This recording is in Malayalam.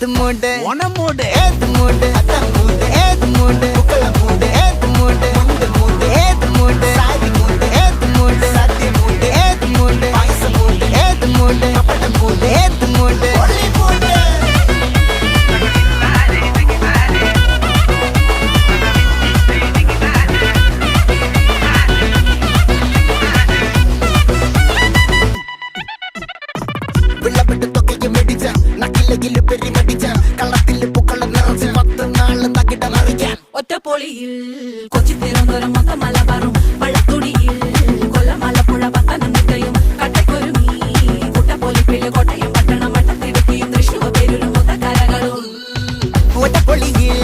ஏத்து மூடு. உன மூடு. ஏத்து மூடு. കടലിൽ പെരിമടിച്ച കള്ളത്തിൽ പൂക്കള നിറച്ച് പത്ത് നാൾ തകിട മറിക്കാൻ. ഒറ്റപ്പൊളിയിൽ കൊച്ചി തിരുവനന്തപുരം മൊത്തം മലബാറും വള്ളത്തുടിയിൽ കൊല്ലം ആലപ്പുഴ പത്തനംതിട്ടയും കട്ടക്കൊരുങ്ങി കുട്ടപ്പൊലിപ്പിൽ കോട്ടയം പട്ടണം വട്ടത്തിടുക്കിയും തൃശ്ശൂർ പേരൂരും മൊത്തക്കാരകളും ഒറ്റപ്പൊളിയിൽ